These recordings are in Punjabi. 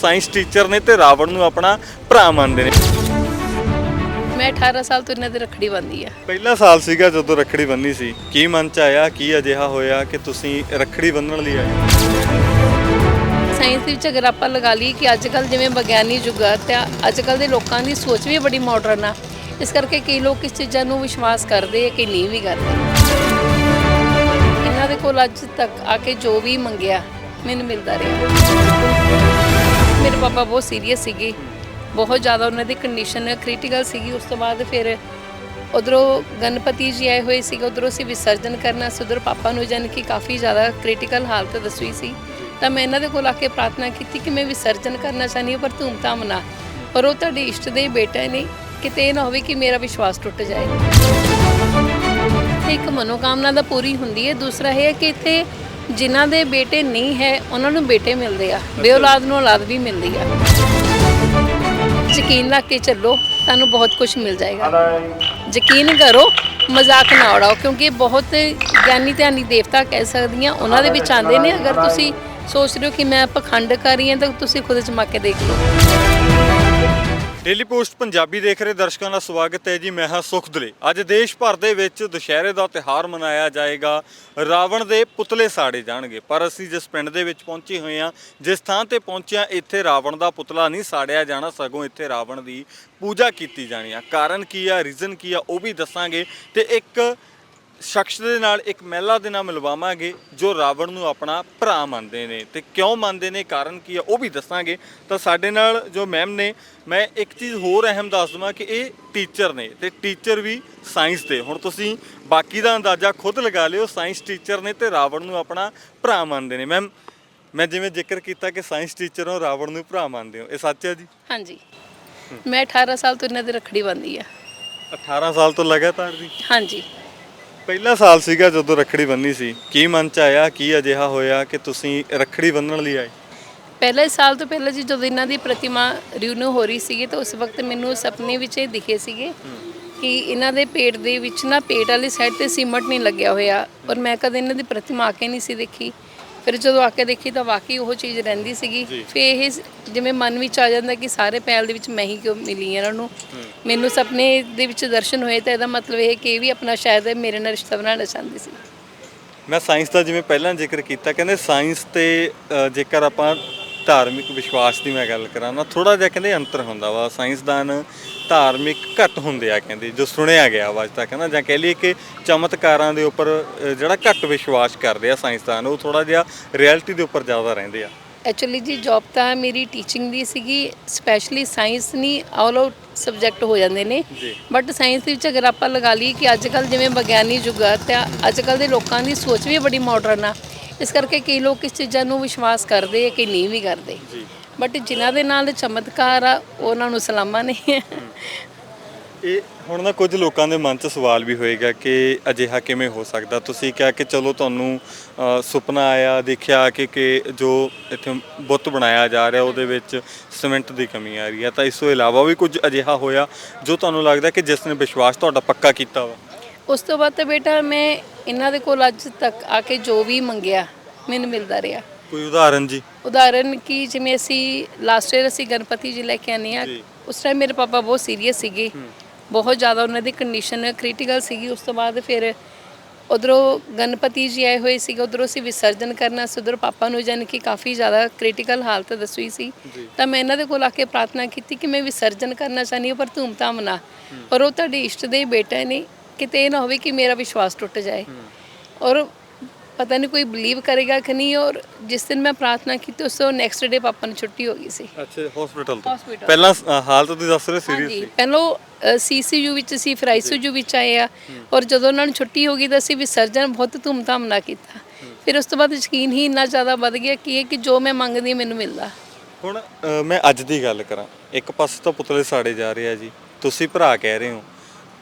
ਸਾਇੰਸ ਟੀਚਰ ਨੇ ਤੇ ਰਾਵਣ ਨੂੰ ਆਪਣਾ ਭਰਾ ਮੰਨਦੇ ਨੇ। ਮੈਂ 18 ਸਾਲ ਤੋਂ ਇਹਨਾਂ ਦੇ ਰੱਖੜੀ ਬੰਦੀ ਆ। ਪਹਿਲਾ ਸਾਲ ਸੀਗਾ ਜਦੋਂ ਰੱਖੜੀ ਬੰਨੀ ਸੀ। ਕੀ ਮਨ ਚ ਆਇਆ ਕੀ ਅਜਿਹਾ ਹੋਇਆ ਕਿ ਤੁਸੀਂ ਰੱਖੜੀ ਬੰਨਣ ਲਈ ਆਏ? ਸਾਇੰਸ ਦੇ ਵਿੱਚ ਅਗਰ ਆਪਾਂ ਲਗਾ ਲਈਏ ਕਿ ਅੱਜ ਕੱਲ ਜਿਵੇਂ ਵਿਗਿਆਨੀ ਯੁੱਗ ਆ ਤੇ ਅੱਜ ਕੱਲ ਦੇ ਲੋਕਾਂ ਦੀ ਸੋਚ ਵੀ ਬੜੀ ਮਾਡਰਨ ਆ। ਇਸ ਕਰਕੇ ਕਈ ਲੋਕ ਇਸ ਚੀਜ਼ਾਂ ਨੂੰ ਵਿਸ਼ਵਾਸ ਕਰਦੇ ਆ ਕਿ ਨਹੀਂ ਵੀ ਕਰਦੇ। ਇਹਨਾਂ ਦੇ ਕੋਲ ਅੱਜ ਤੱਕ ਆ ਕੇ ਜੋ ਵੀ ਮੰਗਿਆ ਮੈਨੂੰ ਮਿਲਦਾ ਰਿਹਾ। ਮੇਰੇ ਪਾਪਾ ਬਹੁਤ ਸੀਰੀਅਸ ਸੀਗੇ। ਬਹੁਤ ਜ਼ਿਆਦਾ ਉਹਨਾਂ ਦੀ ਕੰਡੀਸ਼ਨ ਕ੍ਰਿਟੀਕਲ ਸੀਗੀ। ਉਸ ਤੋਂ ਬਾਅਦ ਫਿਰ ਉਧਰੋਂ ਗਣਪਤੀ ਜੀ ਆਏ ਹੋਏ ਸੀਗੇ। ਉਧਰੋਂ ਅਸੀਂ ਵਿਸਰਜਨ ਕਰਨਾ ਸੀ। ਉਧਰ ਪਾਪਾ ਨੂੰ ਜਾਨ ਕਿ ਕਾਫੀ ਜ਼ਿਆਦਾ ਕ੍ਰਿਟੀਕਲ ਹਾਲਤ ਦੱਸੀ ਸੀ। ਤਾਂ ਮੈਂ ਇਹਨਾਂ ਦੇ ਕੋਲ ਆ ਕੇ ਪ੍ਰਾਰਥਨਾ ਕੀਤੀ ਕਿ ਮੈਂ ਵਿਸਰਜਨ ਕਰਨਾ ਚਾਹੁੰਦੀ ਹਾਂ, ਪਰ ਧੂਮਧਾਮ ਨਾਲ। ਪਰ ਉਹ ਤੁਹਾਡੇ ਇਸ਼ਟ ਦੇ ਬੇਟੇ ਨੇ। ਕਿਤੇ ਇਹ ਨਾ ਹੋਵੇ ਕਿ ਮੇਰਾ ਵਿਸ਼ਵਾਸ ਟੁੱਟ ਜਾਏ। ਇੱਕ ਮਨੋਕਾਮਨਾ ਦਾ ਪੂਰੀ ਹੁੰਦੀ ਹੈ। ਦੂਸਰਾ ਇਹ ਹੈ ਕਿ ਇੱਥੇ ਜਿਨ੍ਹਾਂ ਦੇ ਬੇਟੇ ਨਹੀਂ ਹੈ ਉਹਨਾਂ ਨੂੰ ਬੇਟੇ ਮਿਲਦੇ ਆ। ਬੇਔਲਾਦ ਨੂੰ ਔਲਾਦ ਵੀ ਮਿਲਦੀ ਆ। ਯਕੀਨ ਰੱਖ ਕੇ ਚੱਲੋ ਤੁਹਾਨੂੰ ਬਹੁਤ ਕੁਝ ਮਿਲ ਜਾਏਗਾ। ਯਕੀਨ ਕਰੋ ਮਜ਼ਾਕ ਨਾ ਉਡਾਓ ਕਿਉਂਕਿ ਇਹ ਬਹੁਤ ਗਿਆਨੀ ਧਿਆਨੀ ਦੇਵਤਾ ਕਹਿ ਸਕਦੀਆਂ ਉਹਨਾਂ ਦੇ ਵਿੱਚ ਆਉਂਦੇ ਨੇ। ਅਗਰ ਤੁਸੀਂ ਸੋਚ ਰਹੇ ਹੋ ਕਿ ਮੈਂ ਪਖੰਡ ਕਰ ਰਹੀ ਹਾਂ ਤਾਂ ਤੁਸੀਂ ਖੁਦ ਜਮਾ ਕੇ ਦੇਖ ਲਓ। ਡੇਲੀ ਪੋਸਟ ਪੰਜਾਬੀ ਦੇਖ ਰਹੇ ਦਰਸ਼ਕਾਂ ਦਾ ਸਵਾਗਤ ਹੈ ਜੀ, ਮੈਂ ਹਾਂ ਸੁਖਦਲੇ। ਅੱਜ ਦੇਸ਼ ਭਰ ਦੇ ਵਿੱਚ ਦੁਸ਼ਹਿਰੇ ਦਾ ਤਿਹਾਰ ਮਨਾਇਆ ਜਾਏਗਾ। ਰਾਵਣ ਦੇ ਪੁਤਲੇ ਸਾੜੇ ਜਾਣਗੇ, ਪਰ ਅਸੀਂ ਜਿਸ ਪਿੰਡ ਦੇ ਵਿੱਚ ਪਹੁੰਚੇ ਹੋਏ ਹਾਂ, ਜਿਸ ਥਾਂ ਤੇ ਪਹੁੰਚਿਆ, ਇੱਥੇ ਰਾਵਣ ਦਾ ਪੁਤਲਾ ਨਹੀਂ ਸਾੜਿਆ ਜਾਣਾ, ਸਗੋਂ ਇੱਥੇ ਰਾਵਣ ਦੀ ਪੂਜਾ ਕੀਤੀ ਜਾਣੀ ਆ। ਕਾਰਨ ਕੀ ਆ, ਰੀਜ਼ਨ ਕੀ ਆ, ਉਹ ਵੀ ਦੱਸਾਂਗੇ। ਤੇ ਇੱਕ ਸ਼ਖਸ ਦੇ ਨਾਲ ਇੱਕ ਮਹਿਲਾ ਦੇ ਨਾਲ ਮਿਲਵਾਵਾਂਗੇ ਜੋ ਰਾਵਣ ਨੂੰ ਆਪਣਾ ਭਰਾ ਮੰਨਦੇ ਨੇ। ਤੇ ਕਿਉਂ ਮੰਨਦੇ ਨੇ? ਕਾਰਨ ਕੀ ਆ ਉਹ ਵੀ ਦੱਸਾਂਗੇ। ਤਾਂ ਸਾਡੇ ਨਾਲ ਜੋ ਮੈਮ ਨੇ ਮੈਂ ਇੱਕ ਚੀਜ਼ ਹੋਰ ਅਹਿਮ ਦੱਸ ਦਵਾਂ ਕਿ ਇਹ ਟੀਚਰ ਨੇ ਤੇ ਟੀਚਰ ਵੀ ਸਾਇੰਸ ਦੇ। ਹੁਣ ਤੁਸੀਂ ਬਾਕੀ ਦਾ ਅੰਦਾਜ਼ਾ ਖੁਦ ਲਗਾ ਲਿਓ ਸਾਇੰਸ ਟੀਚਰ ਨੇ ਤੇ ਰਾਵਣ ਨੂੰ ਆਪਣਾ ਭਰਾ ਮੰਨਦੇ ਨੇ। ਮੈਮ ਮੈਂ ਜਿਵੇਂ ਜ਼ਿਕਰ ਕੀਤਾ ਕਿ ਸਾਇੰਸ ਟੀਚਰ ਹੋ ਰਾਵਣ ਨੂੰ ਭਰਾ ਮੰਨਦੇ ਹੋ। ਇਹ ਸੱਚ ਹੈ ਜੀ? ਹਾਂਜੀ। ਮੈਂ 18 ਸਾਲ ਤੋਂ ਇਹਨਾਂ ਦੇ ਰੱਖੜੀ ਬੰਦੀ ਆ। 18 ਸਾਲ ਤੋਂ ਲਗਾਤਾਰ ਜੀ? ਹਾਂਜੀ। ਪਹਿਲਾ ਸਾਲ ਸੀਗਾ ਜਦੋਂ ਰੱਖੜੀ ਬੰਨੀ ਸੀ। ਕੀ ਮਨ ਚ ਆਇਆ? ਕੀ ਅਜਿਹਾ ਹੋਇਆ ਕਿ ਤੁਸੀਂ ਰੱਖੜੀ ਬੰਨਣ ਲਈ ਆਏ? ਪਹਿਲੇ ਸਾਲ ਤੋਂ ਪਹਿਲਾਂ ਜੀ ਜਦੋਂ ਇਹਨਾਂ ਦੀ ਪ੍ਰਤਿਮਾ ਰਿਨਿਊ ਹੋ ਰਹੀ ਸੀਗੀ ਤਾਂ ਉਸ ਵਕਤ ਮੈਨੂੰ ਸੁਪਨੇ ਵਿੱਚ ਇਹ ਦਿਖੇ ਸੀਗੇ ਕਿ ਇਹਨਾਂ ਦੇ ਪੇਟ ਦੇ ਵਿੱਚ ਨਾ ਪੇਟ ਵਾਲੀ ਸਾਈਡ ਤੇ ਸੀਮਟ ਨਹੀਂ ਲੱਗਿਆ ਹੋਇਆ ਔਰ ਮੈਂ ਕਦੇ ਇਹਨਾਂ ਦੀ ਪ੍ਰਤਿਮਾ ਆ ਕੇ ਨਹੀਂ ਸੀ ਦੇਖੀ। ਫਿਰ ਜਦੋਂ ਆ ਕੇ ਦੇਖੀ ਤਾਂ ਵਾਕਈ ਉਹ ਚੀਜ਼ ਰਹਿੰਦੀ ਸੀਗੀ। ਫਿਰ ਇਹ ਜਿਵੇਂ ਮਨ ਵਿੱਚ ਆ ਜਾਂਦਾ ਕਿ ਸਾਰੇ ਪੈਲ ਦੇ ਵਿੱਚ ਮੈਂ ਹੀ ਕਿਉਂ ਮਿਲੀ ਇਹਨਾਂ ਨੂੰ। ਮੈਨੂੰ ਸੁਪਨੇ ਦੇ ਵਿੱਚ ਦਰਸ਼ਨ ਹੋਏ ਤਾਂ ਇਹਦਾ ਮਤਲਬ ਇਹ ਕਿ ਇਹ ਵੀ ਆਪਣਾ ਸ਼ਾਇਦ ਮੇਰੇ ਨਾਲ ਰਿਸ਼ਤਾ ਬਣਾਉਣਾ ਚਾਹੁੰਦੀ ਸੀ। ਮੈਂ ਸਾਇੰਸ ਦਾ ਜਿਵੇਂ ਪਹਿਲਾਂ ਜ਼ਿਕਰ ਕੀਤਾ ਕਹਿੰਦੇ ਸਾਇੰਸ ਤੇ ਜੇਕਰ ਆਪਾਂ ਧਾਰਮਿਕ ਵਿਸ਼ਵਾਸ ਦੀ ਮੈਂ ਗੱਲ ਕਰਾਂ ਨਾ ਥੋੜਾ ਜਿਹਾ ਕਹਿੰਦੇ ਅੰਤਰ ਹੁੰਦਾ ਵਾ ਸਾਇੰਸਦਾਨ ਧਾਰਮਿਕ ਘੱਟ ਹੁੰਦੇ ਆ ਕਹਿੰਦੇ ਜੋ ਸੁਣਿਆ ਗਿਆ ਵਾ ਅੱਜ ਤੱਕ ਨਾ ਜਾਂ ਕਹਿ ਲਈਏ ਕਿ ਚਮਤਕਾਰਾਂ ਦੇ ਉੱਪਰ ਜਿਹੜਾ ਘੱਟ ਵਿਸ਼ਵਾਸ ਕਰਦੇ ਆ ਸਾਇੰਸਦਾਨ ਉਹ ਥੋੜਾ ਜਿਹਾ ਰਿਐਲਿਟੀ ਦੇ ਉੱਪਰ ਜ਼ਿਆਦਾ ਰਹਿੰਦੇ ਆ। ਐਕਚੁਅਲੀ ਜੀ ਜੌਬ ਤਾਂ ਮੇਰੀ ਟੀਚਿੰਗ ਦੀ ਸੀਗੀ ਸਪੈਸ਼ਲੀ ਸਾਇੰਸ ਨਹੀਂ ਆਲ ਆਊਟ ਸਬਜੈਕਟ ਹੋ ਜਾਂਦੇ ਨੇ। ਬਟ ਸਾਇੰਸ ਦੇ ਵਿੱਚ ਅਗਰ ਆਪਾਂ ਲਗਾ ਲਈਏ ਕਿ ਅੱਜ ਕੱਲ ਜਿਵੇਂ ਵਿਗਿਆਨੀ ਯੁੱਗ ਆ ਤੇ ਅੱਜ ਕੱਲ ਦੇ ਲੋਕਾਂ ਦੀ ਸੋਚ ਵੀ ਬੜੀ ਮਾਡਰਨ ਆ। ਇਸ ਕਰਕੇ ਕਈ ਲੋਕ ਇਸ ਚੀਜ਼ਾਂ ਨੂੰ ਵਿਸ਼ਵਾਸ ਕਰਦੇ ਆ ਕਿ ਨਹੀਂ ਵੀ ਕਰਦੇ। ਜੀ। ਬਟ ਜਿਨ੍ਹਾਂ ਦੇ ਨਾਲ ਚਮਤਕਾਰ ਆ ਉਹਨਾਂ ਨੂੰ ਸਲਾਮਾਂ ਨੇ ਇਹ ਹੁਣ ਨਾ ਕੁਝ ਲੋਕਾਂ ਦੇ ਮਨ 'ਚ ਸਵਾਲ ਵੀ ਹੋਏਗਾ ਕਿ ਅਜਿਹਾ ਕਿਵੇਂ ਹੋ ਸਕਦਾ? ਤੁਸੀਂ ਕਿਹਾ ਕਿ ਚਲੋ ਤੁਹਾਨੂੰ ਅ, ਸੁਪਨਾ ਆਇਆ ਦੇਖਿਆ ਕਿ ਕਿ ਜੋ ਇੱਥੇ ਬੁੱਤ ਬਣਾਇਆ ਜਾ ਰਿਹਾ ਉਹਦੇ ਵਿੱਚ ਸੀਮੈਂਟ ਦੀ ਕਮੀ ਆ ਰਹੀ ਹੈ ਤਾਂ ਇਸ ਤੋਂ ਇਲਾਵਾ ਵੀ ਕੁਝ ਅਜਿਹਾ ਹੋਇਆ ਜੋ ਤੁਹਾਨੂੰ ਲੱਗਦਾ ਕਿ ਜਿਸ ਨੇ ਵਿਸ਼ਵਾਸ ਤੁਹਾਡਾ ਪੱਕਾ ਕੀਤਾ ਵਾ? ਉਸ ਤੋਂ ਬਾਅਦ ਤਾਂ ਬੇਟਾ ਮੈਂ ਇਹਨਾਂ ਦੇ ਕੋਲ ਅੱਜ ਤੱਕ ਆ ਕੇ ਜੋ ਵੀ ਮੰਗਿਆ ਮੈਨੂੰ ਮਿਲਦਾ ਰਿਹਾ। ਕੋਈ ਉਦਾਹਰਨ ਜੀ? ਉਦਾਹਰਨ ਕਿ ਜਿਵੇਂ ਅਸੀਂ ਲਾਸਟ ਈਅਰ ਅਸੀਂ ਗਣਪਤੀ ਜੀ ਲੈ ਕੇ ਆਨੇ ਆ ਜੀ। ਉਸ ਟਾਈਮ ਮੇਰੇ ਪਾਪਾ ਬਹੁਤ ਸੀਰੀਅਸ ਸੀਗੇ। ਬਹੁਤ ਜ਼ਿਆਦਾ ਉਹਨਾਂ ਦੀ ਕੰਡੀਸ਼ਨ ਕ੍ਰਿਟੀਕਲ ਸੀਗੀ। ਉਸ ਤੋਂ ਬਾਅਦ ਫਿਰ ਉਧਰੋਂ ਗਣਪਤੀ ਜੀ ਆਏ ਹੋਏ ਸੀਗੇ। ਉਧਰੋਂ ਅਸੀਂ ਵਿਸਰਜਨ ਕਰਨਾ ਸੀ। ਉਧਰ ਪਾਪਾ ਨੂੰ ਜਾਨ ਕਿ ਕਾਫੀ ਜ਼ਿਆਦਾ ਕ੍ਰਿਟੀਕਲ ਹਾਲਤ ਦੱਸੀ ਸੀ। ਤਾਂ ਮੈਂ ਇਹਨਾਂ ਦੇ ਕੋਲ ਆ ਕੇ ਪ੍ਰਾਰਥਨਾ ਕੀਤੀ ਕਿ ਮੈਂ ਵਿਸਰਜਨ ਕਰਨਾ ਚਾਹੁੰਦੀ ਹਾਂ ਪਰ ਧੂਮਧਾਮ ਨਾਲ। ਪਰ ਉਹ ਤੁਹਾਡੇ ਇਸ਼ਟ ਦੇ ਬੇਟੇ ਨੇ ਕਿਤੇ ਇਹ ਨਾ ਹੋਵੇ ਕਿ ਮੇਰਾ ਵਿਸ਼ਵਾਸ ਟੁੱਟ ਜਾਏ। ਔਰ ਪਤਾ ਨਹੀਂ ਕੋਈ ਬਲੀਵ ਕਰੇਗਾ ਕਿ ਨਹੀਂ ਔਰ ਜਿਸ ਦਿਨ ਮੈਂ ਪ੍ਰਾਰਥਨਾ ਕੀਤੀ ਉਸ ਤੋਂ ਨੈਕਸਟ ਡੇ ਪਾਪਾ ਨੂੰ ਛੁੱਟੀ ਹੋ ਗਈ ਸੀ। ਅੱਛਾ ਹਸਪੀਟਲ ਤੋਂ? Hospital। ਪਹਿਲਾਂ ਅ, ਹਾਲਤ ਤੁਸੀਂ ਦੱਸ ਰਹੇ ਸੀਰੀਅਸ ਹਾਂਜੀ। ਸੀ? ਪਹਿਲਾਂ ਸੀਸੀਯੂ ਵਿੱਚ ਸੀ ਫਿਰ ਆਈਸੀਯੂ ਵਿੱਚ ਆਏ ਆ। ਔਰ ਜਦੋਂ ਉਹਨਾਂ ਨੂੰ ਛੁੱਟੀ ਹੋ ਗਈ ਤਾਂ ਅਸੀਂ ਵਿਸਰਜਨ ਬਹੁਤ ਧੂਮਧਾਮ ਨਾਲ ਕੀਤਾ। ਫਿਰ ਉਸ ਤੋਂ ਬਾਅਦ ਯਕੀਨ ਹੀ ਇੰਨਾ ਜ਼ਿਆਦਾ ਵੱਧ ਗਿਆ ਕਿ ਇਹ ਕਿ ਜੋ ਮੈਂ ਮੰਗਦੀ ਹਾਂ ਮੈਨੂੰ ਮਿਲਦਾ। ਹੁਣ ਅ, ਮੈਂ ਅੱਜ ਦੀ ਗੱਲ ਕਰਾਂ। ਇੱਕ ਪਾਸੇ ਤਾਂ ਪੁਤਲੇ ਸਾੜੇ ਜਾ ਰਹੇ ਆ ਜੀ। ਤੁਸੀਂ ਭਰਾ ਕਹਿ ਰਹੇ ਹੋ।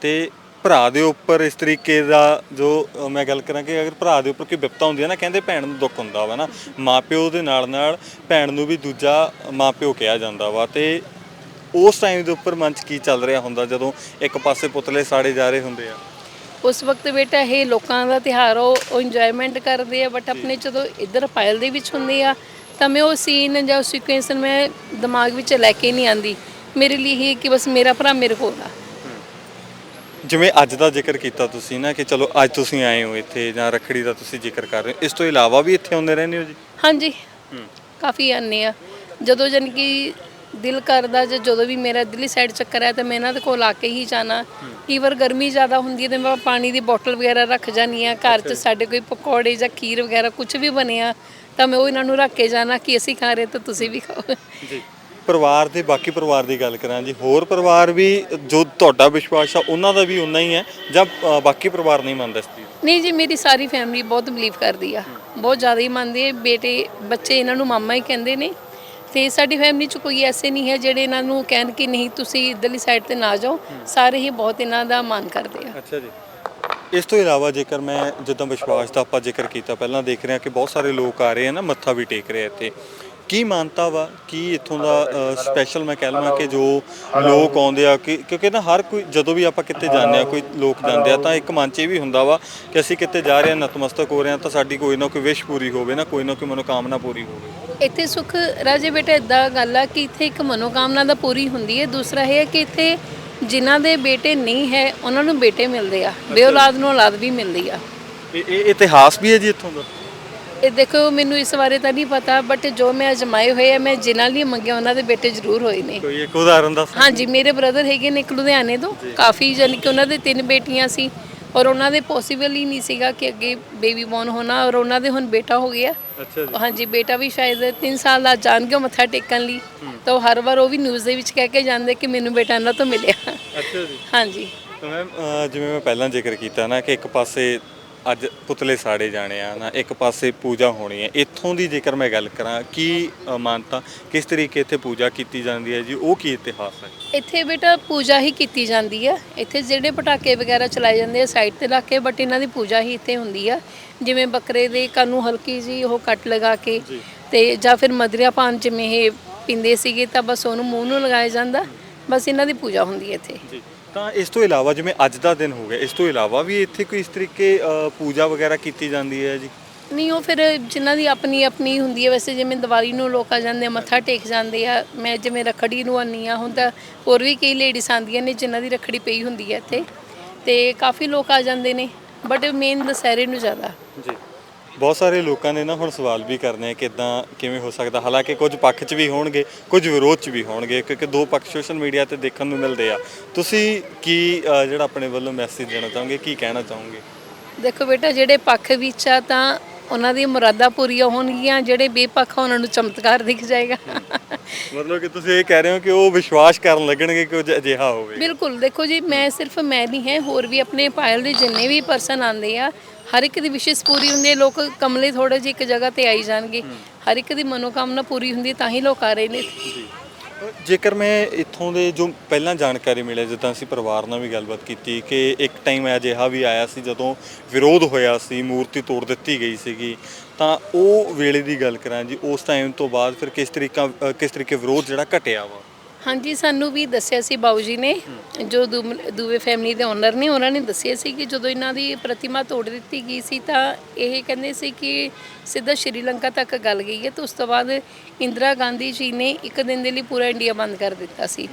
ਤੇ ਭਰਾ ਦੇ ਉੱਪਰ ਇਸ ਤਰੀਕੇ ਦਾ ਜੋ ਅ, ਮੈਂ ਗੱਲ ਕਰਾਂ ਕਿ ਅਗਰ ਭਰਾ ਦੇ ਉੱਪਰ ਕੋਈ ਵਿਪਤਾ ਹੁੰਦੀ ਹੈ ਨਾ ਕਹਿੰਦੇ ਭੈਣ ਨੂੰ ਦੁੱਖ ਹੁੰਦਾ ਵਾ ਨਾ ਮਾਪਿਓ ਦੇ ਨਾਲ ਨਾਲ ਭੈਣ ਨੂੰ ਵੀ ਦੂਜਾ ਮਾਪਿਓ ਕਿਹਾ ਜਾਂਦਾ ਵਾ ਤੇ ਉਸ ਟਾਈਮ ਦੇ ਉੱਪਰ ਮਨ 'ਚ ਕੀ ਚੱਲ ਰਿਹਾ ਹੁੰਦਾ ਜਦੋਂ ਇੱਕ ਪਾਸੇ ਪੁਤਲੇ ਸਾੜੇ ਜਾ ਰਹੇ ਹੁੰਦੇ ਆ? ਉਸ ਵਕਤ ਬੇਟਾ ਇਹ ਲੋਕਾਂ ਦਾ ਤਿਹਾਰ ਉਹ ਇੰਜੋਇਮੈਂਟ ਕਰਦੇ ਆ ਬਟ ਆਪਣੇ ਜਦੋਂ ਇੱਧਰ ਪਾਇਲ ਦੇ ਵਿੱਚ ਹੁੰਦੇ ਆ ਤਾਂ ਮੈਂ ਉਹ ਸੀਨ ਜਾਂ ਸੀਕੁਐਂਸ ਨੂੰ ਮੈਂ ਦਿਮਾਗ ਵਿੱਚ ਲੈ ਕੇ ਨਹੀਂ ਆਂਦੀ। ਮੇਰੇ ਲਈ ਇਹ ਕਿ ਬਸ ਮੇਰਾ ਭਰਾ ਮੇਰੇ ਕੋਲ ਆ। ਜਿਵੇਂ ਅੱਜ ਦਾ ਜ਼ਿਕਰ ਕੀਤਾ ਤੁਸੀਂ ਨਾ ਕਿ ਚਲੋ ਅੱਜ ਤੁਸੀਂ ਆਏ ਹੋ ਇੱਥੇ ਜਾਂ ਰੱਖੜੀ ਦਾ ਤੁਸੀਂ ਜ਼ਿਕਰ ਕਰ ਰਹੇ ਹੋ ਇਸ ਤੋਂ ਇਲਾਵਾ ਵੀ ਇੱਥੇ ਆਉਂਦੇ ਰਹਿੰਦੇ ਹੋ ਜੀ? ਹਾਂਜੀ। ਕਾਫੀ ਆਨੇ ਆ। ਜਦੋਂ ਜਨ ਕਿ ਦਿਲ ਕਰਦਾ ਜਾਂ ਜਦੋਂ ਵੀ ਮੇਰਾ ਦਿੱਲੀ ਸਾਈਡ ਚੱਕਰ ਹੈ ਤਾਂ ਮੈਂ ਇਹਨਾਂ ਦੇ ਕੋਲ ਆ ਕੇ ਹੀ ਜਾਣਾ। ਈਵਰ ਗਰਮੀ ਜ਼ਿਆਦਾ ਹੁੰਦੀ ਹੈ ਤੇ ਮੈਂ ਪਾਣੀ ਦੀ ਬੋਟਲ ਵਗੈਰਾ ਰੱਖ ਜਾਨੀ ਆ ਘਰ 'ਚ ਸਾਡੇ ਕੋਈ ਪਕੌੜੇ ਜਾਂ ਖੀਰ ਵਗੈਰਾ ਕੁਝ ਵੀ ਬਣਿਆ ਤਾਂ ਮੈਂ ਉਹ ਇਹਨਾਂ ਨੂੰ ਰੱਖ ਕੇ ਜਾਣਾ ਕਿ ਅਸੀਂ ਖਾ ਰਹੇ ਤਾਂ ਤੁਸੀਂ ਵੀ ਖਾਓ। ਜੀ। ਪਰਿਵਾਰ ਦੇ ਬਾਕੀ ਪਰਿਵਾਰ ਦੀ ਗੱਲ ਕਰਾਂ ਜੀ ਹੋਰ ਪਰਿਵਾਰ ਵੀ ਜੋ ਤੁਹਾਡਾ ਵਿਸ਼ਵਾਸ ਆ ਉਹਨਾਂ ਦਾ ਵੀ ਉਨਾ ਹੀ ਹੈ ਜਾਂ ਅ, ਬਾਕੀ ਪਰਿਵਾਰ ਨਹੀਂ ਮੰਨਦਾ ਇਸ ਚੀਜ਼ ਨੂੰ? ਨਹੀਂ ਜੀ ਮੇਰੀ ਸਾਰੀ ਫੈਮਿਲੀ ਬਹੁਤ ਬਲੀਵ ਕਰਦੀ ਆ ਬਹੁਤ ਜ਼ਿਆਦਾ ਹੀ ਮੰਨਦੀ ਹੈ ਬੇਟੇ ਬੱਚੇ ਇਹਨਾਂ ਨੂੰ ਮਾਮਾ ਹੀ ਕਹਿੰਦੇ ਨੇ ਤੇ ਸਾਡੀ ਫੈਮਿਲੀ 'ਚ ਕੋਈ ਐਸੇ ਨਹੀਂ ਹੈ ਜਿਹੜੇ ਇਹਨਾਂ ਨੂੰ ਕਹਿਣ ਕਿ ਨਹੀਂ ਤੁਸੀਂ ਇੱਧਰਲੀ ਸਾਈਡ ਤੇ ਨਾ ਜਾਓ ਸਾਰੇ ਹੀ ਬਹੁਤ ਇਹਨਾਂ ਦਾ ਮਾਨ ਕਰਦੇ ਆ। ਅੱਛਾ ਜੀ। ਇਸ ਤੋਂ ਇਲਾਵਾ ਜੇਕਰ ਮੈਂ ਜਿੱਦਾਂ ਵਿਸ਼ਵਾਸ ਦਾ ਆਪਾਂ ਜ਼ਿਕਰ ਕੀਤਾ ਪਹਿਲਾਂ ਦੇਖ ਰਹੇ ਹਾਂ ਕਿ ਬਹੁਤ ਸਾਰੇ ਲੋਕ ਆ ਰਹੇ ਆ ਨਾ ਮੱਥਾ ਵੀ ਟੇਕ ਰਹੇ ਆ ਇੱਥੇ। ਕੀ ਮਾਨਤਾ ਵਾ? ਕੀ ਇੱਥੋਂ ਦਾ ਸਪੈਸ਼ਲ ਮੈਂ ਕਹਿ ਲਵਾਂ ਕਿ ਜੋ ਲੋਕ ਆਉਂਦੇ ਆ ਕਿ ਕਿਉਂਕਿ ਨਾ ਹਰ ਕੋਈ ਜਦੋਂ ਵੀ ਆਪਾਂ ਕਿਤੇ ਜਾਂਦੇ ਆ ਕੋਈ ਲੋਕ ਜਾਂਦੇ ਆ ਤਾਂ ਇੱਕ ਮਨ 'ਚ ਇਹ ਵੀ ਹੁੰਦਾ ਵਾ ਕਿ ਅਸੀਂ ਕਿਤੇ ਜਾ ਰਹੇ ਆ ਨਤਮਸਤਕ ਹੋ ਰਹੇ ਆ ਤਾਂ ਸਾਡੀ ਕੋਈ ਨਾ ਕੋਈ ਵਿਸ਼ ਪੂਰੀ ਹੋਵੇ ਨਾ ਕੋਈ ਨਾ ਕੋਈ ਮਨੋਕਾਮਨਾ ਪੂਰੀ ਹੋਵੇ। ਇੱਥੇ ਸੁਖ ਰਾਜੇ ਬੇਟਾ ਇਦਾਂ ਗੱਲ ਆ ਕਿ ਇੱਥੇ ਇੱਕ ਮਨੋਕਾਮਨਾ ਦਾ ਪੂਰੀ ਹੁੰਦੀ ਹੈ। ਦੂਸਰਾ ਇਹ ਹੈ ਕਿ ਇੱਥੇ ਜਿਨ੍ਹਾਂ ਦੇ ਬੇਟੇ ਨਹੀਂ ਹੈ ਉਹਨਾਂ ਨੂੰ ਬੇਟੇ ਮਿਲਦੇ ਆ। ਬੇਔਲਾਦ ਨੂੰ ਔਲਾਦ ਵੀ ਮਿਲਦੀ ਆ। ਇਹ ਇਹ ਇਤਿਹਾਸ ਵੀ ਹੈ ਜੀ ਇੱਥੋਂ ਦਾ? ਇਹ ਦੇਖੋ ਮੈਨੂੰ ਇਸ ਬਾਰੇ ਤਾਂ ਨਹੀਂ ਪਤਾ ਬਟ ਜੋ ਮੈਂ ਅਜਮਾਏ ਹੋਏ ਆ ਮੈਂ ਜਿਨ੍ਹਾਂ ਲਈ ਮੰਗਿਆ ਉਹਨਾਂ ਦੇ ਬੇਟੇ ਜ਼ਰੂਰ ਹੋਏ ਨੇ। ਕੋਈ ਇੱਕ ਉਦਾਹਰਨ ਦੱਸ ਹਾਂਜੀ ਮੇਰੇ ਬ੍ਰਦਰ ਹੈਗੇ ਨੇ ਇੱਕ ਲੁਧਿਆਣੇ ਤੋਂ। ਕਾਫੀ ਜਾਨੀ ਕਿ ਉਹਨਾਂ ਦੇ ਤਿੰਨ ਬੇਟੀਆਂ ਸੀ ਔਰ ਉਹਨਾਂ ਦੇ ਪੋਸੀਬਲ ਹੀ ਨਹੀਂ ਸੀਗਾ ਕਿ ਅੱਗੇ ਬੇਬੀ ਬੌਰਨ ਹੋਣਾ ਔਰ ਉਹਨਾਂ ਦੇ ਹੁਣ ਬੇਟਾ ਹੋ ਗਿਆ। ਅੱਛਾ ਜੀ। ਹਾਂਜੀ ਬੇਟਾ ਵੀ ਸ਼ਾਇਦ 3 ਸਾਲ ਦਾ ਜਾਣਗੇ ਉਹ ਮੱਥਾ ਟੇਕਣ ਲਈ। ਤਾਂ ਉਹ ਹਰ ਵਾਰ ਉਹ ਵੀ ਨਿਊਜ਼ ਦੇ ਵਿੱਚ ਕਹਿ ਕੇ ਜਾਂਦੇ ਕਿ ਮੈਨੂੰ ਬੇਟਾ ਇਹਨਾਂ ਤੋਂ ਮਿਲਿਆ। ਅੱਛਾ ਜੀ। ਹਾਂਜੀ। ਤਾਂ ਮੈਮ ਜਿਵੇਂ ਮੈਂ ਪਹਿਲਾਂ ਜ਼ਿਕਰ ਕੀਤਾ ਨਾ ਕਿ ਇੱਕ ਪਾਸੇ ਅੱਜ ਪੁਤਲੇ ਸਾੜੇ ਜਾਣੇ ਆ ਨਾ ਇੱਕ ਪਾਸੇ ਪੂਜਾ ਹੋਣੀ ਹੈ। ਇੱਥੋਂ ਦੀ ਜੇਕਰ ਮੈਂ ਗੱਲ ਕਰਾਂ ਕੀ ਮਾਨਤਾ ਕਿਸ ਤਰੀਕੇ ਇੱਥੇ ਪੂਜਾ ਕੀਤੀ ਜਾਂਦੀ ਹੈ ਜੀ? ਉਹ ਕੀ ਇਤਿਹਾਸ ਹੈ? ਇੱਥੇ ਬੇਟਾ ਪੂਜਾ ਹੀ ਕੀਤੀ ਜਾਂਦੀ ਆ ਇੱਥੇ ਜਿਹੜੇ ਪਟਾਕੇ ਵਗੈਰਾ ਚਲਾਏ ਜਾਂਦੇ ਆ ਸਾਈਡ ਤੇ ਲਾ ਕੇ ਬਟ ਇਹਨਾਂ ਦੀ ਪੂਜਾ ਹੀ ਇੱਥੇ ਹੁੰਦੀ ਆ। ਜਿਵੇਂ ਬੱਕਰੇ ਦੇ ਕੰਨ ਨੂੰ ਹਲਕੀ ਜੀ ਉਹ ਕੱਟ ਲਗਾ ਕੇ ਤੇ ਜਾਂ ਫਿਰ ਮਦਰਿਆ ਪਾਨ ਜਿਵੇਂ ਇਹ ਪਿੰਦੇ ਸੀਗੇ ਤਾਂ ਬਸ ਉਹਨੂੰ ਮੂੰਹ ਨੂੰ ਲਗਾਇਆ ਜਾਂਦਾ। ਬਸ ਇਹਨਾਂ ਦੀ ਪੂਜਾ ਹੁੰਦੀ ਹੈ ਇੱਥੇ। ਜੀ। ਤਾਂ ਇਸ ਤੋਂ ਇਲਾਵਾ ਜਿਵੇਂ ਅੱਜ ਦਾ ਦਿਨ ਹੋ ਗਿਆ ਇਸ ਤੋਂ ਇਲਾਵਾ ਵੀ ਇੱਥੇ ਕੋਈ ਇਸ ਤਰੀਕੇ ਪੂਜਾ ਵਗੈਰਾ ਕੀਤੀ ਜਾਂਦੀ ਹੈ ਜੀ? ਨਹੀਂ ਉਹ ਫਿਰ ਜਿਨ੍ਹਾਂ ਦੀ ਆਪਣੀ ਆਪਣੀ ਹੁੰਦੀ ਹੈ ਵੈਸੇ ਜਿਵੇਂ ਦੀਵਾਲੀ ਨੂੰ ਲੋਕ ਆ ਜਾਂਦੇ ਆ ਮੱਥਾ ਟੇਕ ਜਾਂਦੇ ਆ। ਮੈਂ ਜਿਵੇਂ ਰੱਖੜੀ ਨੂੰ ਆਨੀ ਆ ਹੁਣ ਤਾਂ ਹੋਰ ਵੀ ਕਈ ਲੇਡੀਜ਼ ਆਉਂਦੀਆਂ ਨੇ ਜਿਨ੍ਹਾਂ ਦੀ ਰੱਖੜੀ ਪਈ ਹੁੰਦੀ ਹੈ ਇੱਥੇ। ਤੇ ਕਾਫੀ ਲੋਕ ਆ ਜਾਂਦੇ ਨੇ ਬਟ ਮੇਨ ਦਸਹਿਰੇ ਨੂੰ ਜ਼ਿਆਦਾ। ਜੀ। ਬਹੁਤ ਸਾਰੇ ਲੋਕਾਂ ਨੇ ਨਾ ਹੁਣ ਸਵਾਲ ਵੀ ਕਰਨੇ ਆ ਕਿ ਇਦਾਂ ਕਿਵੇਂ ਹੋ ਸਕਦਾ। ਹਾਲਾਂਕਿ ਕੁਝ ਪੱਖ 'ਚ ਵੀ ਹੋਣਗੇ ਕੁਝ ਵਿਰੋਧ 'ਚ ਵੀ ਹੋਣਗੇ ਕਿਉਂਕਿ ਦੋ ਪੱਖ ਸੋਸ਼ਲ ਮੀਡੀਆ ਤੇ ਦੇਖਣ ਨੂੰ ਮਿਲਦੇ ਆ। ਤੁਸੀਂ ਕੀ ਜਿਹੜਾ ਆਪਣੇ ਵੱਲੋਂ ਮੈਸੇਜ ਦੇਣਾ ਚਾਹੋਗੇ ਕੀ ਕਹਿਣਾ ਚਾਹੋਗੇ? ਦੇਖੋ ਬੇਟਾ ਜਿਹੜੇ ਪੱਖ ਵਿੱਚ ਆ ਤਾਂ ਉਹਨਾਂ ਦੀ ਮੁਰਾਦਾਂ ਪੂਰੀਆਂ ਹੋਣਗੀਆਂ ਜਿਹੜੇ ਬੇਪੱਖ ਆ ਉਹਨਾਂ ਨੂੰ ਚਮਤਕਾਰ ਦਿਖ ਜਾਏਗਾ। ਮਤਲਬ ਕਿ ਤੁਸੀਂ ਇਹ ਕਹਿ ਰਹੇ ਹੋ ਕਿ ਉਹ ਵਿਸ਼ਵਾਸ ਕਰਨ ਲੱਗਣਗੇ ਕਿ ਕੁਝ ਅਜਿਹਾ ਹੋਵੇ। ਬਿਲਕੁਲ ਦੇਖੋ ਜੀ ਮੈਂ ਸਿਰਫ ਮੈਂ ਨਹੀਂ ਹੈ ਹੋਰ ਵੀ ਆਪਣੇ ਪਾਇਲ ਦੇ ਜਿੰਨੇ ਵੀ ਪਰਸਨ ਆਉਂਦੇ ਆ ਹਰ ਇੱਕ ਦੀ ਵਿਸ਼ੇਸ਼ ਪੂਰੀ ਹੁੰਦੀ ਹੈ ਲੋਕ ਕਮਲੇ ਥੋੜੇ ਜਿਹੀ ਇੱਕ ਜਗ੍ਹਾ ਤੇ ਆਈ ਜਾਣਗੇ। ਹਰ ਇੱਕ ਦੀ ਮਨੋਕਾਮਨਾ ਪੂਰੀ ਹੁੰਦੀ ਹੈ ਤਾਂ ਹੀ ਲੋਕ ਆ ਰਹੇ ਨੇ। ਜੇਕਰ ਮੈਂ ਇੱਥੋਂ ਦੇ ਜੋ ਪਹਿਲਾਂ ਜਾਣਕਾਰੀ ਮਿਲਿਆ ਜਿੱਦਾਂ ਅਸੀਂ ਪਰਿਵਾਰ ਨਾਲ ਵੀ ਗੱਲਬਾਤ ਕੀਤੀ ਕਿ ਇੱਕ ਟਾਈਮ ਅਜਿਹਾ ਵੀ ਆਇਆ ਸੀ ਜਦੋਂ ਵਿਰੋਧ ਹੋਇਆ ਸੀ ਮੂਰਤੀ ਤੋੜ ਦਿੱਤੀ ਗਈ ਸੀਗੀ ਤਾਂ ਉਹ ਵੇਲੇ ਦੀ ਗੱਲ ਕਰਾਂ ਜੀ ਉਸ ਟਾਈਮ ਤੋਂ ਬਾਅਦ ਫਿਰ ਕਿਸ ਤਰੀਕਾ ਕਿਸ ਤਰੀਕੇ ਵਿਰੋਧ ਜਿਹੜਾ ਘਟਿਆ ਵਾ? ਹਾਂਜੀ, ਸਾਨੂੰ ਵੀ ਦੱਸਿਆ ਸੀ ਬਾਊ ਜੀ ਨੇ, ਜੋ ਦੂਮ- ਦੂਵੇ ਫੈਮਿਲੀ ਦੇ ਓਨਰ ਨੇ, ਉਹਨਾਂ ਨੇ ਦੱਸਿਆ ਸੀ ਕਿ ਜਦੋਂ ਇਹਨਾਂ ਦੀ ਪ੍ਰਤਿਮਾ ਤੋੜ ਦਿੱਤੀ ਗਈ ਸੀ ਤਾਂ ਇਹ ਕਹਿੰਦੇ ਸੀ ਕਿ ਸਿੱਧਾ ਸ਼੍ਰੀਲੰਕਾ ਤੱਕ ਗੱਲ ਗਈ ਹੈ ਤੇ ਉਸ ਤੋਂ ਬਾਅਦ ਇੰਦਰਾ ਗਾਂਧੀ ਜੀ ਨੇ ਇੱਕ ਦਿਨ ਦੇ ਲਈ ਪੂਰਾ ਇੰਡੀਆ ਬੰਦ ਕਰ ਦਿੱਤਾ ਸੀ।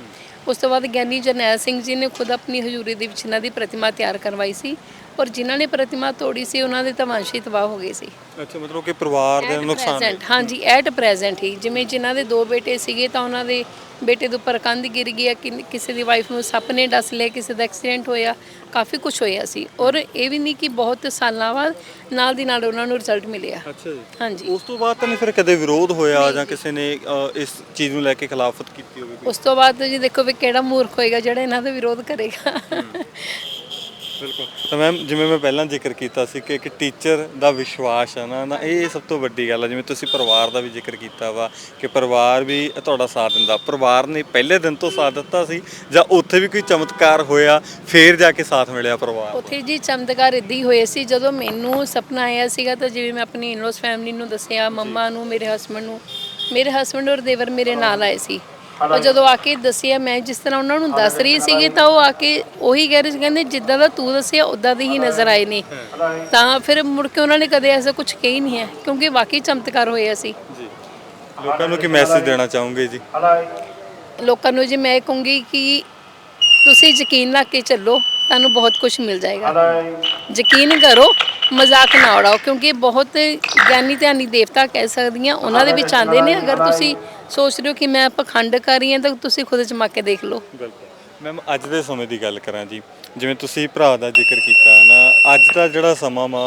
ਉਸ ਤੋਂ ਬਾਅਦ ਗਿਆਨੀ ਜਰਨੈਲ ਸਿੰਘ ਜੀ ਨੇ ਖੁਦ ਆਪਣੀ ਹਜ਼ੂਰੀ ਦੇ ਵਿੱਚ ਇਹਨਾਂ ਦੀ ਪ੍ਰਤਿਮਾ ਤਿਆਰ ਕਰਵਾਈ ਸੀ। ਔਰ ਜਿਨ੍ਹਾਂ ਨੇ ਪ੍ਰਤਿਮਾ ਤੋੜੀ ਸੀ ਉਹਨਾਂ ਦੇ ਤਾਂ ਵੰਸ਼ ਹੀ ਤਬਾਹ ਹੋ ਗਏ ਸੀ। ਅੱਛਾ ਮਤਲਬ ਕਿ ਪਰਿਵਾਰ ਦੇ ਨੁਕਸਾਨ present, ਹਾਂਜੀ ਐਟ ਪ੍ਰੈਜ਼ੈਂਟ ਹੀ। ਜਿਵੇਂ ਜਿਨ੍ਹਾਂ ਦੇ ਦੋ ਬੇਟੇ ਸੀਗੇ ਤਾਂ ਉਹਨਾਂ ਦੇ ਬੇਟੇ ਦੇ ਉੱਪਰ ਕੰਧ ਗਿਰ ਗਈ ਆ ਕਿਸੇ ਦੀ ਵਾਈਫ ਨੂੰ ਸੱਪ ਨੇ ਡਸ ਲਿਆ ਕਿਸੇ ਦਾ ਐਕਸੀਡੈਂਟ ਹੋਇਆ ਕਾਫੀ ਕੁਝ ਹੋਇਆ ਸੀ। ਔਰ ਇਹ ਵੀ ਨਹੀਂ ਕਿ ਬਹੁਤ ਸਾਲਾਂ ਬਾਅਦ ਨਾਲ ਦੀ ਨਾਲ ਉਹਨਾਂ ਨੂੰ ਰਿਜ਼ਲਟ ਮਿਲਿਆ। ਅੱਛਾ ਜੀ। ਹਾਂਜੀ। ਉਸ ਤੋਂ ਬਾਅਦ ਤਾਂ ਨਹੀਂ ਫਿਰ ਕਦੇ ਵਿਰੋਧ ਹੋਇਆ ਜਾਂ ਕਿਸੇ ਨੇ ਅ, ਇਸ ਚੀਜ਼ ਨੂੰ ਲੈ ਕੇ ਖਿਲਾਫਤ ਕੀਤੀ ਹੋਵੇ ਕੋਈ ਉਸ ਤੋਂ ਬਾਅਦ ਜੀ ਦੇਖੋ ਵੀ ਕਿਹੜਾ ਮੂਰਖ ਹੋਏਗਾ ਜਿਹੜਾ ਇਹਨਾਂ ਦਾ ਵਿਰੋਧ ਕਰੇਗਾ। ਬਿਲਕੁਲ। ਤਾਂ ਮੈਮ ਜਿਵੇਂ ਮੈਂ ਪਹਿਲਾਂ ਜ਼ਿਕਰ ਕੀਤਾ ਸੀ ਕਿ ਇੱਕ ਟੀਚਰ ਦਾ ਵਿਸ਼ਵਾਸ ਹੈ ਨਾ ਨਾ ਇਹ ਸਭ ਤੋਂ ਵੱਡੀ ਗੱਲ ਹੈ ਜਿਵੇਂ ਤੁਸੀਂ ਪਰਿਵਾਰ ਦਾ ਵੀ ਜ਼ਿਕਰ ਕੀਤਾ ਵਾ ਕਿ ਪਰਿਵਾਰ ਵੀ ਤੁਹਾਡਾ ਸਾਥ ਦਿੰਦਾ। ਪਰਿਵਾਰ ਨੇ ਪਹਿਲੇ ਦਿਨ ਤੋਂ ਸਾਥ ਦਿੱਤਾ ਸੀ ਜਾਂ ਉੱਥੇ ਵੀ ਕੋਈ ਚਮਤਕਾਰ ਹੋਇਆ ਫੇਰ ਜਾ ਕੇ ਸਾਥ ਮਿਲਿਆ ਪਰਿਵਾਰ ਉੱਥੇ ਜੀ ਚਮਤਕਾਰ ਇੱਦਾਂ ਹੀ ਹੋਏ ਸੀ ਜਦੋਂ ਮੈਨੂੰ ਸੁਪਨਾ ਆਇਆ ਸੀਗਾ ਤਾਂ ਜਿਵੇਂ ਮੈਂ ਆਪਣੀ ਇਨਲੋਸ ਫੈਮਿਲੀ ਨੂੰ ਦੱਸਿਆ ਮੰਮਾ ਨੂੰ ਮੇਰੇ ਹਸਬੰਡ ਨੂੰ। ਮੇਰੇ ਹਸਬੰਡ ਔਰ ਦੇਵਰ ਮੇਰੇ ਨਾਲ ਆਏ ਸੀ। ਉਹ ਜਦੋਂ ਆ ਕੇ ਦੱਸਿਆ ਮੈਂ ਜਿਸ ਤਰ੍ਹਾਂ ਉਹਨਾਂ ਨੂੰ ਦੱਸ ਰਹੀ ਸੀਗੀ ਤਾਂ ਉਹ ਆ ਕੇ ਉਹੀ ਕਹਿ ਰਹੇ ਸੀ ਕਹਿੰਦੇ ਜਿੱਦਾਂ ਦਾ ਤੂੰ ਦੱਸਿਆ ਉਦਾਂ ਦੇ ਹੀ ਨਜ਼ਰ ਆਏ ਨੇ। ਤਾਂ ਫਿਰ ਮੁੜ ਕੇ ਉਹਨਾਂ ਨੇ ਕਦੇ ਐਸਾ ਕੁਝ ਕਹੀ ਨਹੀਂ ਹੈ ਕਿਉਂਕਿ ਵਾਕਈ ਚਮਤਕਾਰ ਹੋਇਆ ਸੀ। ਜੀ। ਲੋਕਾਂ ਨੂੰ ਕੀ ਮੈਸੇਜ ਦੇਣਾ ਚਾਹੋਗੇ ਜੀ? ਲੋਕਾਂ ਨੂੰ ਜੀ ਮੈਂ ਇਹ ਕਹੂੰਗੀ ਕਿ ਤੁਸੀਂ ਯਕੀਨ ਰੱਖ ਕੇ ਚੱਲੋ। ਤੁਹਾਨੂੰ ਬਹੁਤ ਕੁਝ ਮਿਲ ਜਾਏਗਾ। ਯਕੀਨ ਕਰੋ ਮਜ਼ਾਕ ਨਾ ਉਡਾਓ ਕਿਉਂਕਿ ਇਹ ਬਹੁਤ ਗਿਆਨੀ ਧਿਆਨੀ ਦੇਵਤਾ ਕਹਿ ਸਕਦੀ ਹਾਂ ਉਹਨਾਂ ਦੇ ਵਿੱਚ ਆਉਂਦੇ ਨੇ। ਅਗਰ ਤੁਸੀਂ ਸੋਚ ਰਹੇ ਹੋ ਕਿ ਮੈਂ ਪਖੰਡ ਕਰ ਰਹੀ ਹਾਂ ਤਾਂ ਤੁਸੀਂ ਖੁਦ ਜਮਾ ਕੇ ਦੇਖ ਲਓ। ਬਿਲਕੁਲ। ਮੈਮ ਅੱਜ ਦੇ ਸਮੇਂ ਦੀ ਗੱਲ ਕਰਾਂ ਜੀ। ਜਿਵੇਂ ਤੁਸੀਂ ਭਰਾ ਦਾ ਜ਼ਿਕਰ ਕੀਤਾ ਨਾ ਅੱਜ ਦਾ ਜਿਹੜਾ ਸਮਾਂ ਵਾ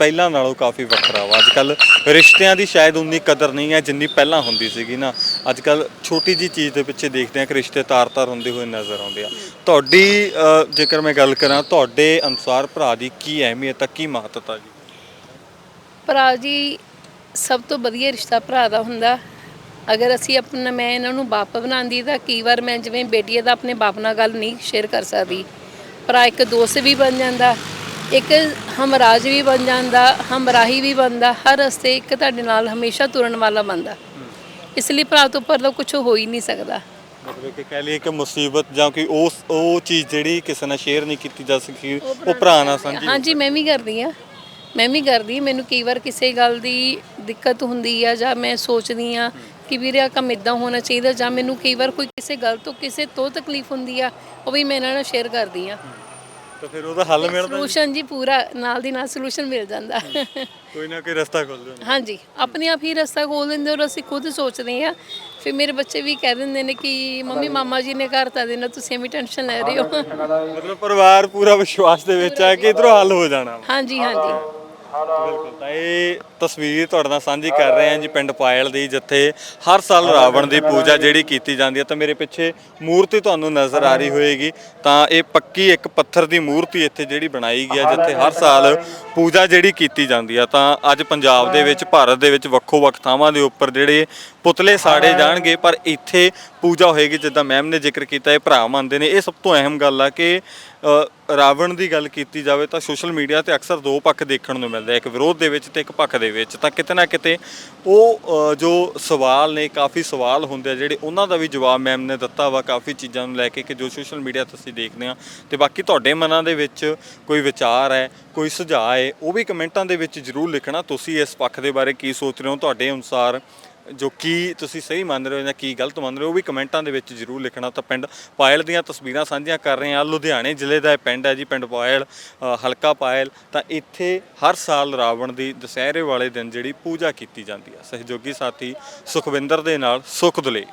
ਪਹਿਲਾਂ ਨਾਲੋਂ ਕਾਫੀ ਵੱਖਰਾ ਵਾ। ਅੱਜ ਕੱਲ ਰਿਸ਼ਤਿਆਂ ਦੀ ਸ਼ਾਇਦ ਉਨੀ ਕਦਰ ਨਹੀਂ ਹੈ ਜਿੰਨੀ ਪਹਿਲਾਂ ਹੁੰਦੀ ਸੀਗੀ ਨਾ। ਅੱਜ ਕੱਲ ਛੋਟੀ ਜੀ ਚੀਜ਼ ਦੇ ਪਿੱਛੇ ਦੇਖਦੇ ਆ ਕਿ ਰਿਸ਼ਤੇ ਤਾਰ-ਤਾਰ ਹੁੰਦੇ ਹੋਏ ਨਜ਼ਰ ਆਉਂਦੇ ਆ। ਤੁਹਾਡੀ ਅ, ਜੇਕਰ ਮੈਂ ਗੱਲ ਕਰਾਂ ਤੁਹਾਡੇ ਅਨੁਸਾਰ ਭਰਾ ਦੀ ਕੀ ਅਹਿਮੀਅਤ ਆ ਕੀ ਮਹੱਤਤਾ ਜੀ? ਭਰਾ ਜੀ ਸਭ ਤੋਂ ਵਧੀਆ ਰਿਸ਼ਤਾ ਭਰਾ ਦਾ ਹੁੰਦਾ। ਅਗਰ ਅਸੀਂ ਆਪਣਾ ਮੈਂ ਇਹਨਾਂ ਨੂੰ ਬਾਪ ਬਣਾਉਂਦੀ ਤਾਂ ਕਈ ਵਾਰ ਮੈਂ ਜਿਵੇਂ ਬੇਟੀ ਦਾ ਆਪਣੇ ਬਾਪ ਨਾਲ ਗੱਲ ਨਹੀਂ ਸ਼ੇਅਰ ਕਰ ਸਕਦੀ। ਭਰਾ ਇੱਕ ਦੋਸਤ ਵੀ ਬਣ ਜਾਂਦਾ। ਇੱਕ ਹਮਰਾਜ ਵੀ ਬਣ ਜਾਂਦਾ ਹਮਰਾਹੀ ਵੀ ਬਣਦਾ ਹਰ ਰਸਤੇ ਇੱਕ ਤੁਹਾਡੇ ਨਾਲ ਹਮੇਸ਼ਾ ਤੁਰਨ ਵਾਲਾ ਬਣਦਾ। ਇਸ ਲਈ ਭਰਾ ਤੋਂ ਉੱਪਰ ਤਾਂ ਕੁਝ ਹੋ ਹੀ ਨਹੀਂ ਸਕਦਾ। ਮਤਲਬ ਕਿ ਕਹਿ ਲਈਏ ਕਿ ਮੁਸੀਬਤ ਜਾਂ ਕੋਈ ਉਸ ਉਹ ਚੀਜ਼ ਜਿਹੜੀ ਕਿਸੇ ਨਾਲ ਸ਼ੇਅਰ ਨਹੀਂ ਕੀਤੀ ਜਾ ਸਕੀ ਉਹ ਭਰਾ ਨਾਲ ਸਾਂਝੀ ਹਾਂਜੀ ਮੈਂ ਵੀ ਕਰਦੀ ਆ। ਮੈਂ ਵੀ ਕਰਦੀ। ਮੈਨੂੰ ਕਈ ਵਾਰ ਕਿਸੇ ਗੱਲ ਦੀ ਦਿੱਕਤ ਹੁੰਦੀ ਆ ਜਾਂ ਮੈਂ ਸੋਚਦੀ ਆ ਕਿ ਵੀਰੇ ਆ ਕੰਮ ਇਦਾਂ ਹੋਣਾ ਚਾਹੀਦਾ ਜਾਂ ਮੈਨੂੰ ਕਈ ਵਾਰ ਕੋਈ ਕਿਸੇ ਗੱਲ ਤੋਂ ਕਿਸੇ ਤੋਂ ਤਕਲੀਫ ਹੁੰਦੀ ਆ ਉਹ ਵੀ ਮੈਂ ਇਹਨਾਂ ਨਾਲ ਸ਼ੇਅਰ ਕਰਦੀ ਆ। ਤਾਂ ਫਿਰ ਉਹਦਾ ਹੱਲ ਮਿਲਦਾ ਸੋਲੂਸ਼ਨ ਜੀ ਪੂਰਾ ਨਾਲ ਦੀ ਨਾਲ ਸੋਲੂਸ਼ਨ ਮਿਲ ਜਾਂਦਾ। ਕੋਈ ਨਾ ਕੋਈ ਰਸਤਾ ਖੁੱਲ ਜਾਂਦਾ ਹਾਂਜੀ ਆਪਣੇ ਆਪ ਹੀ ਰਸਤਾ ਖੋਲ ਦਿੰਦੇ ਔਰ ਅਸੀਂ ਖੁਦ ਸੋਚਦੇ ਆ ਫਿਰ ਮੇਰੇ ਬੱਚੇ ਵੀ ਕਹਿ ਦਿੰਦੇ ਨੇ ਕਿ ਮੰਮੀ ਮਾਮਾ ਜੀ ਨੇ ਕਰਤਾ ਦੇਣਾ ਤੁਸੀਂ ਐਵੇਂ ਟੈਨਸ਼ਨ ਲੈ ਰਹੇ ਹੋ। ਮਤਲਬ ਪਰਿਵਾਰ ਪੂਰਾ ਵਿਸ਼ਵਾਸ ਦੇ ਵਿੱਚ ਹੈ ਕਿ ਇਧਰੋਂ ਹੱਲ ਹੋ ਜਾਣਾ। ਹਾਂਜੀ ਹਾਂਜੀ। ਬਿਲਕੁਲ ਤਾਂ ਇਹ ਤਸਵੀਰ ਤੁਹਾਡੇ ਨਾਲ ਸਾਂਝੀ ਕਰ ਰਹੇ ਹਾਂ ਜੀ ਪਿੰਡ ਪਾਇਲ ਦੀ ਜਿੱਥੇ ਹਰ ਸਾਲ ਰਾਵਣ ਦੀ ਪੂਜਾ ਜਿਹੜੀ ਕੀਤੀ ਜਾਂਦੀ ਹੈ ਤਾਂ ਮੇਰੇ ਪਿੱਛੇ ਮੂਰਤੀ ਤੁਹਾਨੂੰ ਨਜ਼ਰ ਆ ਰਹੀ ਹੋਏਗੀ। ਤਾਂ ਇਹ ਪੱਕੀ ਇੱਕ ਪੱਥਰ ਦੀ ਮੂਰਤੀ ਇੱਥੇ ਜਿਹੜੀ ਬਣਾਈ ਗਈ ਹੈ ਜਿੱਥੇ ਹਰ ਸਾਲ ਪੂਜਾ ਜਿਹੜੀ ਕੀਤੀ ਜਾਂਦੀ ਹੈ। ਤਾਂ ਅੱਜ ਪੰਜਾਬ ਦੇ ਵਿੱਚ ਭਾਰਤ ਦੇ ਵਿੱਚ ਵੱਖੋ ਵੱਖ ਥਾਵਾਂ ਦੇ ਉੱਪਰ ਜਿਹੜੇ ਪੁਤਲੇ ਸਾੜੇ ਜਾਣਗੇ ਪਰ ਇੱਥੇ ਪੂਜਾ ਹੋਏਗੀ ਜਿੱਦਾਂ ਮੈਮ ਨੇ ਜ਼ਿਕਰ ਕੀਤਾ, ਇਹ ਭਰਾ ਮੰਨਦੇ ਨੇ। ਇਹ ਸਭ ਤੋਂ ਅਹਿਮ ਗੱਲ ਆ ਕਿ ਰਾਵਣ ਦੀ ਗੱਲ ਕੀਤੀ ਜਾਵੇ ਤਾਂ ਸੋਸ਼ਲ ਮੀਡੀਆ ਤੇ ਅਕਸਰ ਦੋ ਪੱਖ ਦੇਖਣ ਨੂੰ ਮਿਲਦੇ ਆ। ਇੱਕ ਵਿਰੋਧ ਦੇ ਵਿੱਚ ਤੇ ਇੱਕ ਪੱਖ ਦੇ ਵਿੱਚ। ਤਾਂ ਕਿਤੇ ਨਾ ਕਿਤੇ ਉਹ ਜੋ ਸਵਾਲ ਨੇ, ਕਾਫੀ ਸਵਾਲ ਹੁੰਦੇ ਆ ਜਿਹੜੇ ਉਹਨਾਂ ਦਾ ਵੀ ਜਵਾਬ ਮੈਮ ਨੇ ਦਿੱਤਾ ਵਾ ਕਾਫੀ ਚੀਜ਼ਾਂ ਨੂੰ ਲੈ ਕੇ ਕਿ ਜੋ ਸੋਸ਼ਲ ਮੀਡੀਆ ਤੇ ਅਸੀਂ ਦੇਖਦੇ ਆ। ਤੇ ਬਾਕੀ ਤੁਹਾਡੇ ਮਨਾਂ ਦੇ ਵਿੱਚ ਕੋਈ ਵਿਚਾਰ ਹੈ, ਕੋਈ ਸੁਝਾਅ ਹੈ, ਉਹ ਵੀ ਕਮੈਂਟਾਂ ਦੇ ਵਿੱਚ ਜਰੂਰ ਲਿਖਣਾ। ਤੁਸੀਂ ਇਸ ਪੱਖ ਦੇ ਬਾਰੇ ਕੀ ਸੋਚ ਰਹੇ ਹੋ? ਤੁਹਾਡੇ ਅਨੁਸਾਰ ਜੋ ਕੀ ਤੁਸੀਂ ਸਹੀ ਮੰਨ ਰਹੇ ਹੋ ਜਾਂ ਕੀ ਗਲਤ ਮੰਨ ਰਹੇ ਹੋ ਉਹ ਵੀ ਕਮੈਂਟਾਂ ਦੇ ਵਿੱਚ ਜਰੂਰ ਲਿਖਣਾ। ਤਾਂ ਪਿੰਡ ਪਾਇਲ ਦੀਆਂ ਤਸਵੀਰਾਂ ਸਾਂਝੀਆਂ ਕਰ ਰਹੇ ਹਾਂ। ਲੁਧਿਆਣੇ ਜ਼ਿਲ੍ਹੇ ਦਾ ਇਹ ਪਿੰਡ ਹੈ ਜੀ ਪਿੰਡ ਪਾਇਲ ਅ, ਹਲਕਾ ਪਾਇਲ। ਤਾਂ ਇੱਥੇ ਹਰ ਸਾਲ ਰਾਵਣ ਦੀ ਦੁਸਹਿਰੇ ਵਾਲੇ ਦਿਨ ਜਿਹੜੀ ਪੂਜਾ ਕੀਤੀ ਜਾਂਦੀ ਹੈ। ਸਹਿਯੋਗੀ ਸਾਥੀ ਸੁਖਵਿੰਦਰ ਦੇ ਨਾਲ ਸੁਖ ਦੁਲੇ